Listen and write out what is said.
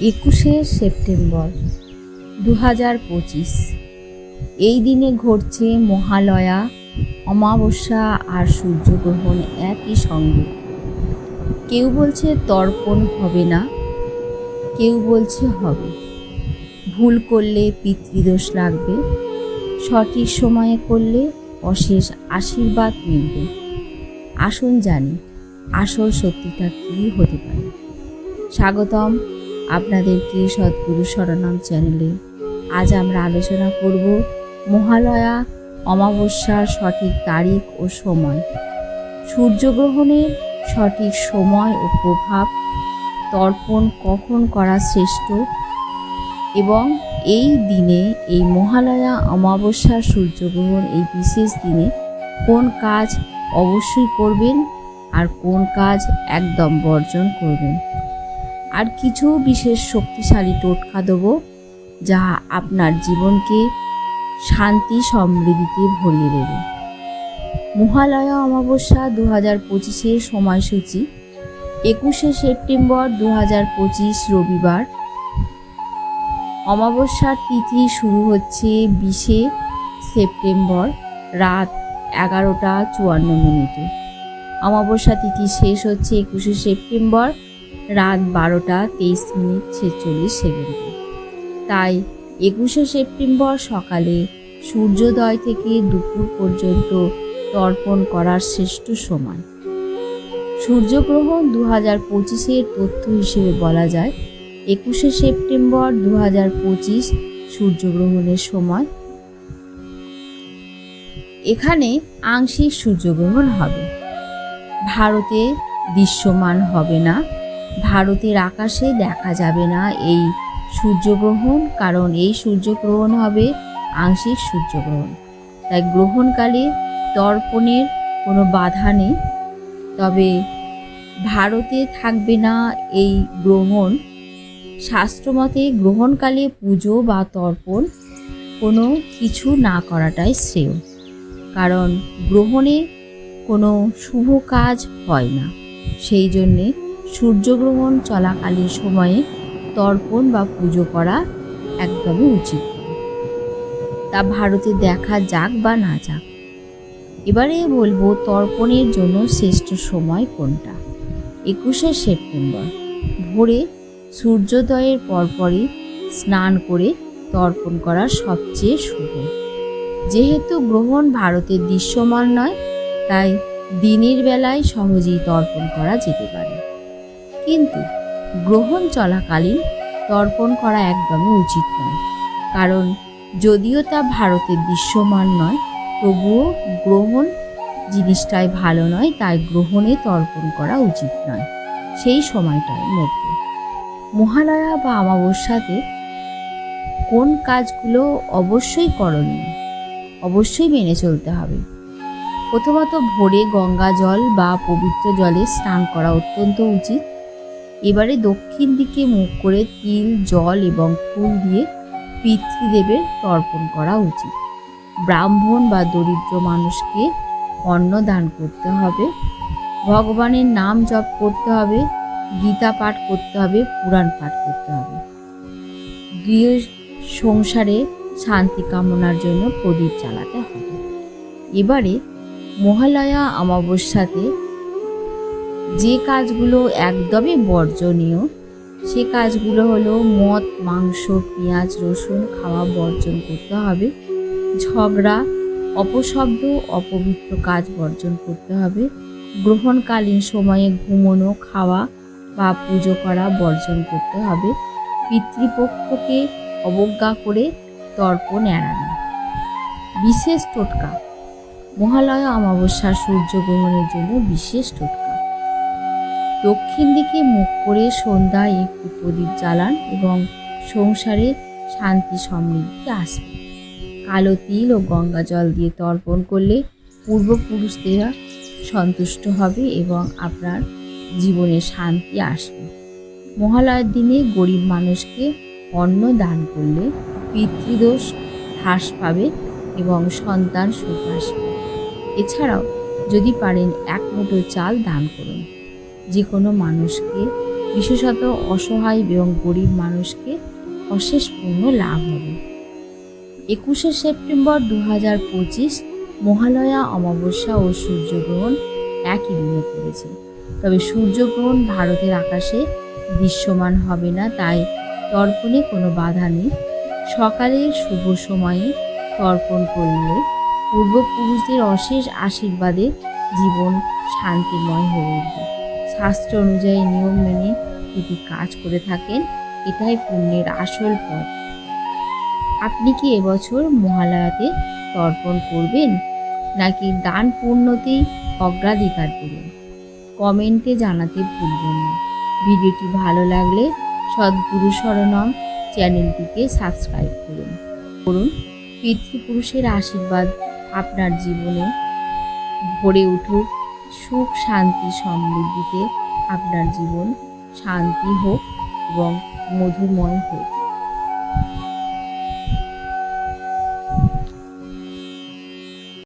একুশে সেপ্টেম্বর দু হাজার পঁচিশ। এই দিনে ঘটছে মহালয়া, অমাবস্যা আর সূর্যগ্রহণ একই সঙ্গে। কেউ বলছে তর্পণ হবে না, কেউ বলছে হবে। ভুল করলে পিতৃদোষ লাগবে, সঠিক সময়ে করলে অশেষ আশীর্বাদ মিলবে। আসুন জানি আসল সত্যিটা কী হতে পারে। স্বাগতম। আপনাদেরকে সদ্গুরু শরণাম চ্যানেলে আজ আমরা আলোচনা করব মহালয়া অমাবস্যার সঠিক তারিখ ও সময়। সূর্যগ্রহণের সঠিক সময় ও প্রভাব তর্পণ কখন করা শ্রেষ্ঠ? এবং এই দিনে, এই মহালয়া, অমাবস্যা, সূর্যগ্রহণ, এই বিশেষ দিনে কোন কাজ অবশ্যই করবেন আর কোন কাজ একদম বর্জন করবেন? আর কিছু বিশেষ শক্তিশালী টোটকা দেব যা আপনার জীবনকে শান্তি, সমৃদ্ধিতে ভরিয়ে দেবে। মহালয়া অমাবস্যা দু হাজার পঁচিশের সময়সূচি, একুশে সেপ্টেম্বর দু হাজার পঁচিশ রবিবার। অমাবস্যার তিথি শুরু হচ্ছে বিশে সেপ্টেম্বর রাত এগারোটা চুয়ান্ন মিনিটে। অমাবস্যা তিথি শেষ হচ্ছে একুশে সেপ্টেম্বর রাত বারোটা তেইশ মিনিট ছেচল্লিশ সেকেন্ডে। তাই একুশে সেপ্টেম্বর সকালে সূর্যোদয় থেকে দুপুর পর্যন্ত তর্পণ করার শ্রেষ্ঠ সময়। সূর্যগ্রহণ দু হাজার পঁচিশের তথ্য হিসেবে বলা যায়, একুশে সেপ্টেম্বর দু হাজার পঁচিশ সূর্যগ্রহণের সময়। এখানে আংশিক সূর্যগ্রহণ হবে। ভারতে দৃশ্যমান হবে না। ভারতের আকাশে দেখা যাবে না এই সূর্যগ্রহণ, কারণ এই সূর্যগ্রহণ হবে আংশিক সূর্যগ্রহণ। তাই গ্রহণকালে তর্পণের কোনো বাধা নেই। তবে ভারতে থাকবে না এই গ্রহণ। শাস্ত্রমতে গ্রহণকালে পুজো বা তর্পণ কোনো কিছু না করাটাই শ্রেয়, কারণ গ্রহণে কোনো শুভ কাজ হয় না। সেই জন্যে সূর্যগ্রহণ চলাকালীন সময়ে তর্পণ বা পুজো করা একদমই উচিত তা ভারতে দেখা যাক বা না যাক। এবারে বলব তর্পণের জন্য শ্রেষ্ঠ সময় কোনটা? একুশে সেপ্টেম্বর। ভোরে সূর্যোদয়ের পরপরই স্নান করে তর্পণ করা সবচেয়ে শুভ। যেহেতু গ্রহণ ভারতের দৃশ্যমান নয়, তাই দিনের বেলায় সহজেই তর্পণ করা যেতে পারে। কিন্তু গ্রহণ চলাকালীন তর্পণ করা একদমই উচিত নয়। কারণ যদিও তা ভারতের দৃশ্যমান নয়, তবুও গ্রহণ জিনিসটাই ভালো নয়, তাই গ্রহণে তর্পণ করা উচিত নয় সেই সময়টার মধ্যে। মহালয়া বা অমাবস্যাতে কোন কাজগুলো অবশ্যই করণীয়, অবশ্যই মেনে চলতে হবে। প্রথমত ভোরে গঙ্গা জল বা পবিত্র জলে স্নান করা অত্যন্ত উচিত। এবারে দক্ষিণ দিকে মুখ করে তিল, জল এবং ফুল দিয়ে পিতৃদেবের তর্পণ করা উচিত। ব্রাহ্মণ বা দরিদ্র মানুষকে অন্ন দান করতে হবে, ভগবানের নাম জপ করতে হবে, গীতা পাঠ করতে হবে, পুরাণ পাঠ করতে হবে। গৃহ সংসারে শান্তি কামনার জন্য প্রদীপ চালাতে হবে। এবারে মহালয়া অমাবস্যাতে যে কাজগুলো একদমই বর্জনীয়, সে কাজগুলো হলো মদ, মাংস, পেঁয়াজ, রসুন খাওয়া বর্জন করতে হবে। ঝগড়া, অপশব্দ, অপবিত্র কাজ বর্জন করতে হবে। গ্রহণকালীন সময়ে ঘুমোনো, খাওয়া বা পুজো করা বর্জন করতে হবে। পিতৃপক্ষকে অবজ্ঞা করে তর্পণ এড়ানো। বিশেষ টোটকা। মহালয়া অমাবস্যার সূর্যগ্রহণের জন্য বিশেষ টোটকা। দক্ষিণ দিকে মুখ করে সন্ধ্যায় একটি প্রদীপ জ্বালান এবং সংসারে শান্তি সমৃদ্ধি আসবে। কালো তিল ও গঙ্গা জল দিয়ে তর্পণ করলে পূর্বপুরুষদেরা সন্তুষ্ট হবে এবং আপনার জীবনে শান্তি আসবে। মহালয়ার দিনে গরিব মানুষকে অন্ন দান করলে পিতৃদোষ হ্রাস পাবে এবং সন্তান সুখ আসবে। এছাড়াও যদি পারেন এক মুঠো চাল দান করুন। যে কোনো মানুষকে, বিশেষত অসহায় এবং গরিব মানুষকে অশেষ পূর্ণ লাভ হবে। একুশে সেপ্টেম্বর দু হাজার পঁচিশ মহালয়া অমাবস্যা ও সূর্যগ্রহণ একই দিনে পড়েছে। তবে সূর্যগ্রহণ ভারতের আকাশে দৃশ্যমান হবে না, তাই তর্পণে কোনো বাধা নেই। সকালের শুভ সময়ে তর্পণ করলে পূর্বপুরুষদের অশেষ আশীর্বাদে জীবন শান্তিময় হয়ে উঠবে। শাস্ত্র অনুযায়ী নিয়ম মেনে যদি কাজ করে থাকেন, এটাই পুণ্যের আসল পথ। আপনি কি এবছর মহালয়াতে তর্পণ করবেন? নাকি দান পূর্ণতেই অগ্রাধিকার দেবেন? কমেন্টে জানাতে ভুলবেন না। ভিডিওটি ভালো লাগলে সদ্গুরু শরণম চ্যানেলটিকে সাবস্ক্রাইব করুন। করুন, পিতৃপুরুষের আশীর্বাদ আপনার জীবনে ভরে উঠুক। সুখ শান্তি সমৃদ্ধিতে আপনার জীবন শান্তি হোক এবং মধুময় হোক।